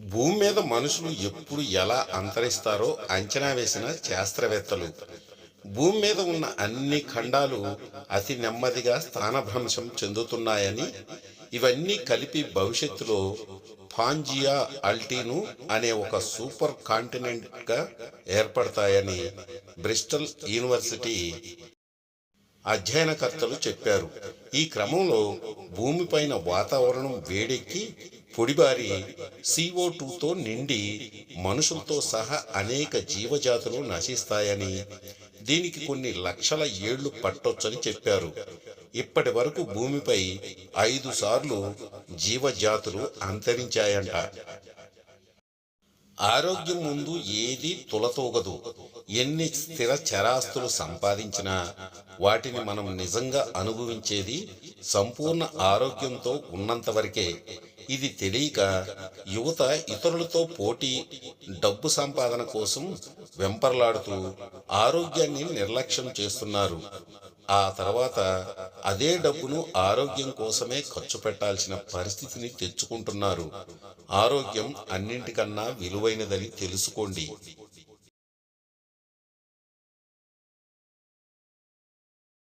భూమి మీద మనుషులు ఎప్పుడు ఎలా అంతరిస్తారో అంచనా వేసిన శాస్త్రవేత్తలు. భూమి మీద ఉన్న అన్ని ఖండాలు అతి నెమ్మదిగా స్థానభ్రంశం చెందుతున్నాయని ఇవన్నీ కలిపి భవిష్యత్తులో ఫాంజియా అల్టీను అనే ఒక సూపర్ కాంటినెంట్గా ఏర్పడతాయని బ్రిస్టల్ యూనివర్సిటీ అధ్యయనకర్తలు చెప్పారు. ఈ క్రమంలో భూమిపైన వాతావరణం వేడెక్కి పొడిబారి సిఓ టూతో నిండి మనుషులతో సహా అనేక జీవజాతులు నశిస్తాయని దీనికి కొన్ని లక్షల ఏళ్ళు పట్టొచ్చని చెప్పారు. ఇప్పటి వరకు భూమిపై ఐదు సార్లు జీవజాతులు అంతరించాయంట. ఆరోగ్యం ముందు ఏది తులతూగదు. ఎన్ని స్థిర చరాస్తులు సంపాదించినా వాటిని మనం నిజంగా అనుభవించేది సంపూర్ణ ఆరోగ్యంతో ఉన్నంత వరకే. ఇది తెలియక యువత ఇతరులతో పోటీ డబ్బు సంపాదన కోసం వెంపర్లాడుతూ ఆరోగ్యాన్ని నిర్లక్ష్యం చేస్తున్నారు. ఆ తర్వాత అదే డబ్బును ఆరోగ్యం కోసమే ఖర్చు పెట్టాల్సిన పరిస్థితిని తెచ్చుకుంటున్నారు. ఆరోగ్యం అన్నింటికన్నా విలువైనదని తెలుసుకోండి.